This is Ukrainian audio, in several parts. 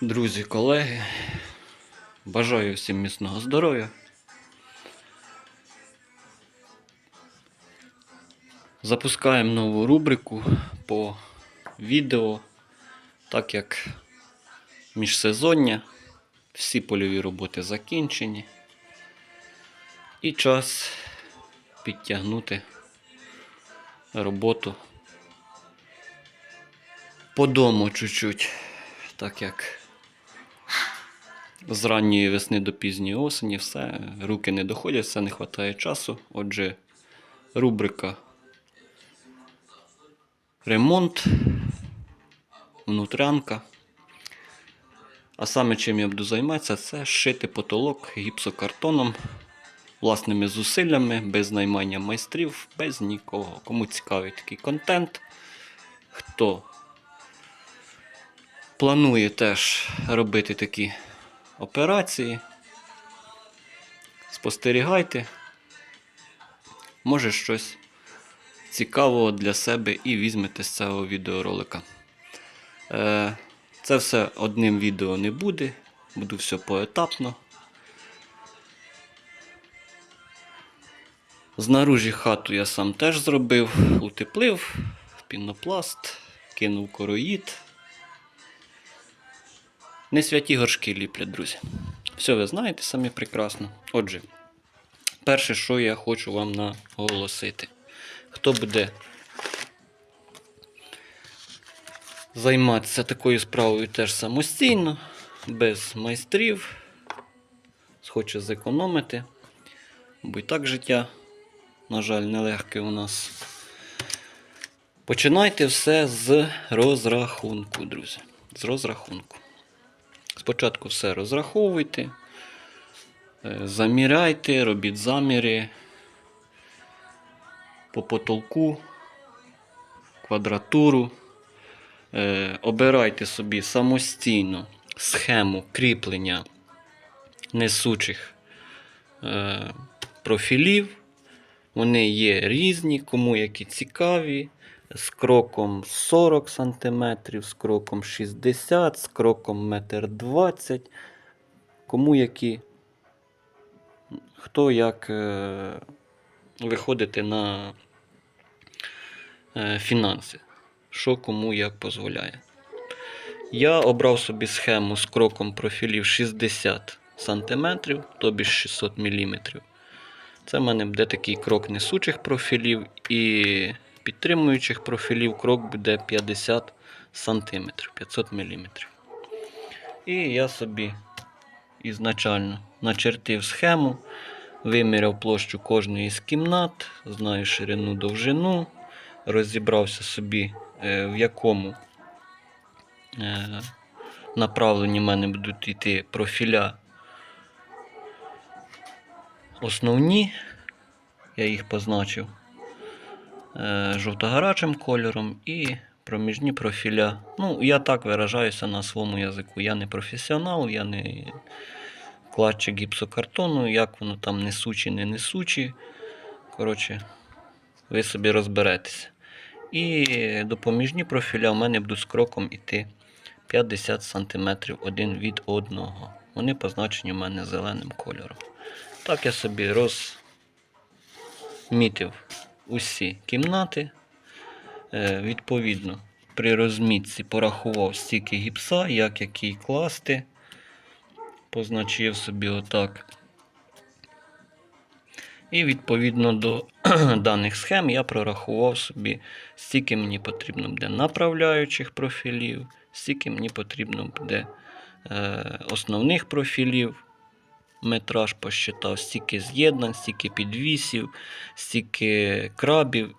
Друзі, колеги, бажаю всім міцного здоров'я. Запускаємо нову рубрику по відео, так як міжсезоння, всі польові роботи закінчені. І час підтягнути роботу по дому чуть-чуть, так як з ранньої весни до пізньої осені все, руки не доходять, все не вистачає часу. Отже, рубрика ремонт, внутрянка. А саме чим я буду займатися, це шити потолок гіпсокартоном власними зусиллями, без наймання майстрів, без нікого. Кому цікавий такий контент, хто планує теж робити такі операції, спостерігайте. Може щось цікавого для себе і візьмете з цього відеоролика. Е, Це все одним відео не буде, буду все поетапно. Знаружі хату я сам теж зробив, утеплив, пінопласт, кинув короїд. Не святі горшки ліплять, друзі. Все ви знаєте самі прекрасно. Отже, перше, що я хочу вам наголосити. Хто буде займатися такою справою теж самостійно, без майстрів, хоче зекономити, бо і так життя, на жаль, нелегке у нас. Починайте все з розрахунку, друзі. З розрахунку. Спочатку все розраховуйте, е, заміряйте, робіть заміри по потолку, квадратуру. Е, Обирайте собі самостійно схему кріплення несучих е, профілів. Вони є різні, кому які цікаві. З кроком 40 см, з кроком 60 з кроком 1,20 м. Кому які. Хто як е, виходити на е, фінанси. Що кому як дозволяє. Я обрав собі схему з кроком профілів 60 см, тобі 600 мм. Це в мене буде такий крок несучих профілів і підтримуючих профілів крок буде 50 см, 500 мм. І я собі ізначально начертив схему, виміряв площу кожної з кімнат, знаю ширину довжину, розібрався собі, е, в якому е, направленні в мене будуть йти профіля основні, я їх позначив жовто-гарячим кольором і проміжні профіля. Ну, я так виражаюся на своєму язику. Я не професіонал, я не кладчик гіпсокартону, як воно там несучі, не несучі. Коротше, ви собі розберетеся. І допоміжні профіля в мене будуть з кроком іти 50 см один від одного. Вони позначені в мене зеленим кольором. Так я собі розмітив усі кімнати. Е, Відповідно, при розмітці порахував стільки гіпса, як який класти. Позначив собі отак. І відповідно до даних схем я прорахував собі, стільки мені потрібно буде направляючих профілів, стільки мені потрібно буде е, основних профілів. Метраж посчитав, стільки з'єднань, стільки підвісів, стільки крабів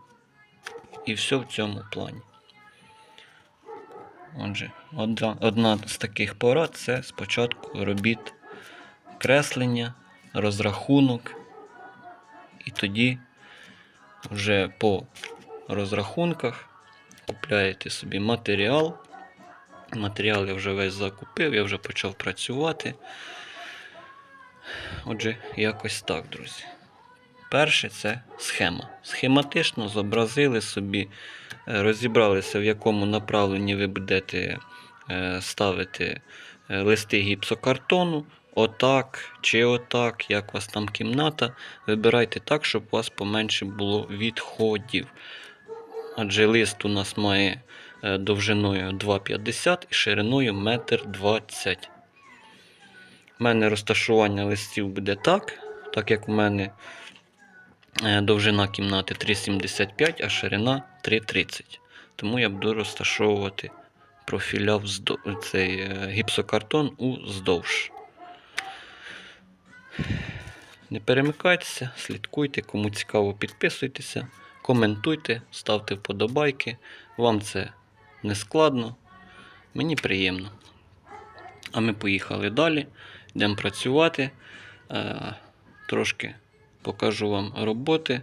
і все в цьому плані. Отже, одна, одна з таких порад це спочатку робіть креслення, розрахунок, і тоді вже по розрахунках купляєте собі матеріал. Матеріал я вже весь закупив, я вже почав працювати. Отже, якось так, друзі. Перше це схема. Схематично зобразили собі, е, розібралися, в якому направленні ви будете е, ставити е, листи гіпсокартону, отак чи отак, як у вас там кімната. Вибирайте так, щоб у вас поменше було відходів. Адже лист у нас має довжиною 2,50 і шириною 1,20 м. У мене розташування листів буде так, так як у мене е, довжина кімнати 3,75, а ширина 3,30. Тому я буду розташовувати профіля вздо- цей е, гіпсокартон уздовж. Не перемикайтеся, слідкуйте, кому цікаво, підписуйтеся, коментуйте, ставте вподобайки. Вам це не складно, мені приємно. А ми поїхали далі, йдемо працювати. Е, Трошки покажу вам роботи.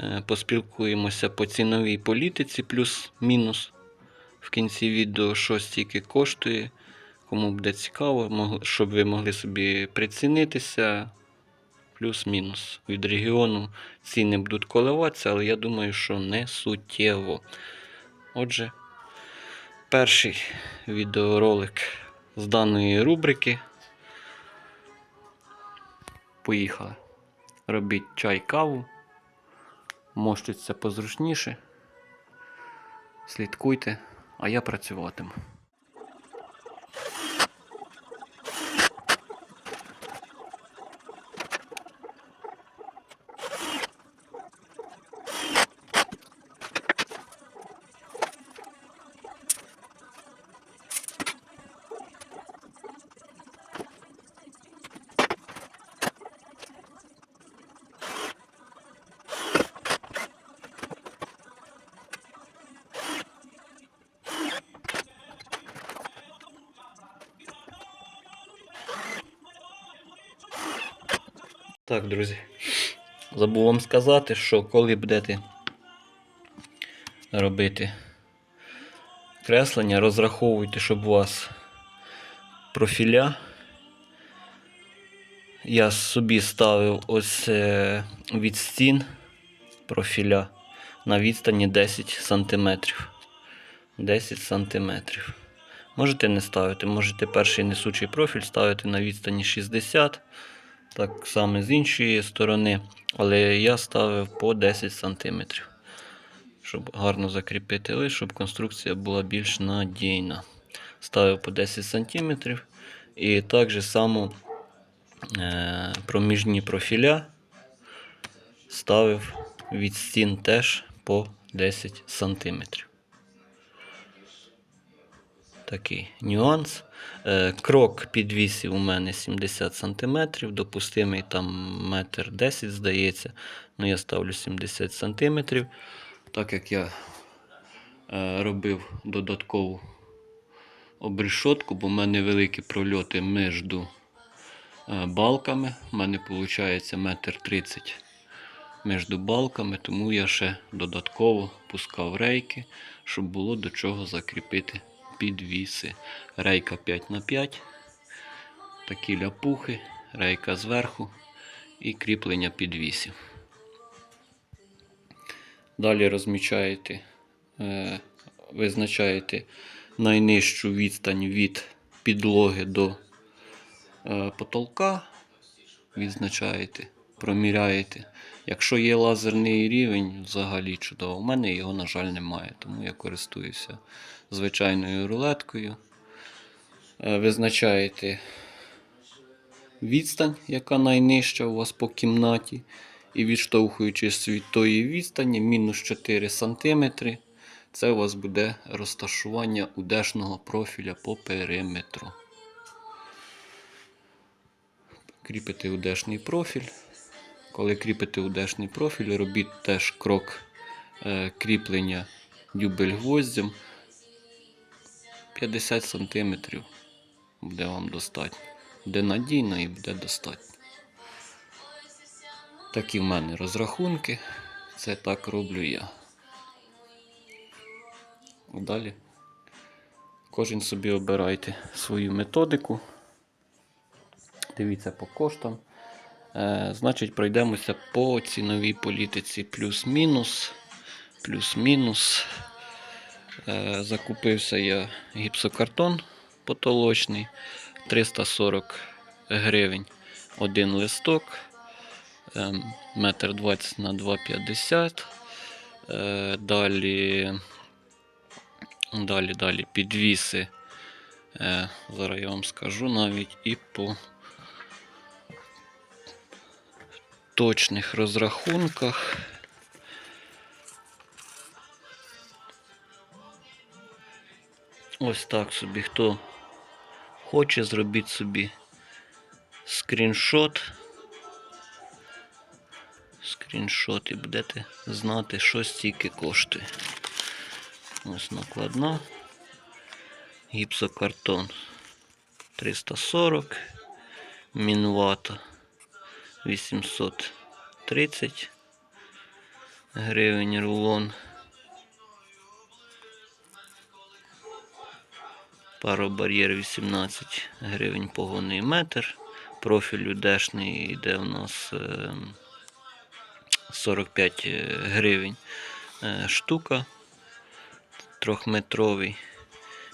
Е, Поспілкуємося по ціновій політиці, плюс-мінус. В кінці відео, що стільки коштує. Кому буде цікаво, щоб ви могли собі прицінитися. Плюс-мінус. Від регіону ціни будуть коливатися, але я думаю, що не суттєво. Отже, перший відеоролик з даної рубрики. Поїхали. Робіть чай, каву. Мощиться позручніше. Слідкуйте, а я працюватиму. Так, друзі. Забув вам сказати, що коли будете робити креслення, розраховуйте, щоб у вас профіля. Я собі ставив ось е, від стін профіля на відстані 10 см. 10 см. Можете не ставити, можете перший несучий профіль ставити на відстані 60 так само з іншої сторони, але я ставив по 10 см, щоб гарно закріпити лист, щоб конструкція була більш надійна. Ставив по 10 см і так же само е, проміжні профіля ставив від стін теж по 10 см. Такий нюанс. Е, Крок підвісів у мене 70 см, допустимий там метр 10, здається. Ну, я ставлю 70 см. Так як я е, робив додаткову обрешотку, бо в мене великі прольоти між е, балками. У мене виходить метр 30 між балками, тому я ще додатково пускав рейки, щоб було до чого закріпити підвіси. Рейка 5х5, такі ляпухи, рейка зверху і кріплення підвісів. Далі розмічаєте, е, визначаєте найнижчу відстань від підлоги до е, потолка, відзначаєте, проміряєте. Якщо є лазерний рівень, взагалі чудово. У мене його, на жаль, немає, тому я користуюся звичайною рулеткою. Е, Визначаєте відстань, яка найнижча у вас по кімнаті. І відштовхуючись від тої відстані, мінус 4 см, це у вас буде розташування удешного профіля по периметру. Кріпите удешний профіль. Коли кріпите удешний профіль, робіть теж крок е, кріплення дюбель гвоздям 50 см буде вам достатньо. Буде надійно і буде достатньо. Такі в мене розрахунки. Це так роблю я. Далі кожен собі обирайте свою методику. Дивіться по коштам. Е, значить, пройдемося по ціновій політиці плюс-мінус. Плюс-мінус. Е, Закупився я гіпсокартон потолочний 340 гривень. Один листок, ем, метр 20 на 2,50. Е, Далі, далі, далі підвіси. Е, Зараз я вам скажу навіть і по точних розрахунках. Ось так собі. Хто хоче, зробіть собі скріншот. Скріншот і будете знати, що стільки коштує. Ось накладна. Гіпсокартон 340. Мінвата 830 гривень рулон. Паробар'єр 18 гривень погонний метр. Профіль удешний йде у нас е, 45 гривень е, штука. Трьохметровий.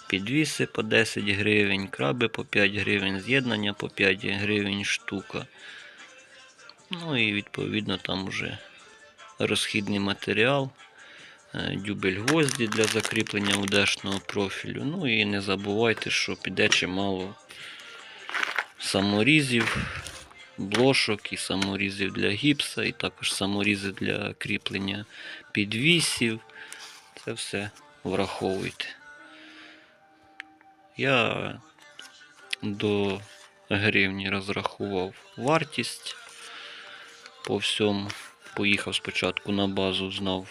Підвіси по 10 гривень, краби по 5 гривень, з'єднання по 5 гривень штука. Ну і відповідно там уже розхідний матеріал, е, дюбель гвозді для закріплення удешного профілю. Ну і не забувайте, що піде чимало саморізів, блошок і саморізів для гіпса, і також саморізи для кріплення підвісів. Це все враховуйте. Я до гривні розрахував вартість по всьому. Поїхав спочатку на базу, знав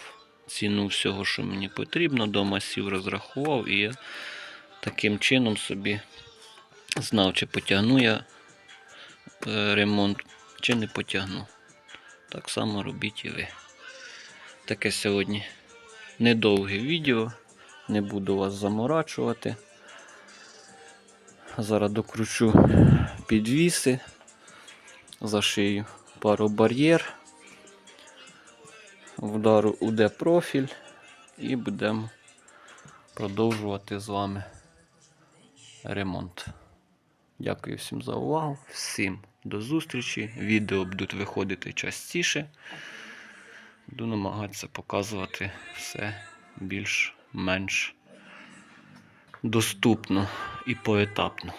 ціну всього, що мені потрібно, до масів розрахував, і я таким чином собі знав, чи потягну я е, ремонт, чи не потягну. Так само робіть і ви. Таке сьогодні недовге відео, не буду вас заморачувати. Зараз докручу підвіси, зашию пару бар'єр, вдару УД профіль і будемо продовжувати з вами ремонт. Дякую всім за увагу, всім до зустрічі. Відео будуть виходити частіше. Буду намагатися показувати все більш-менш доступно і поетапно.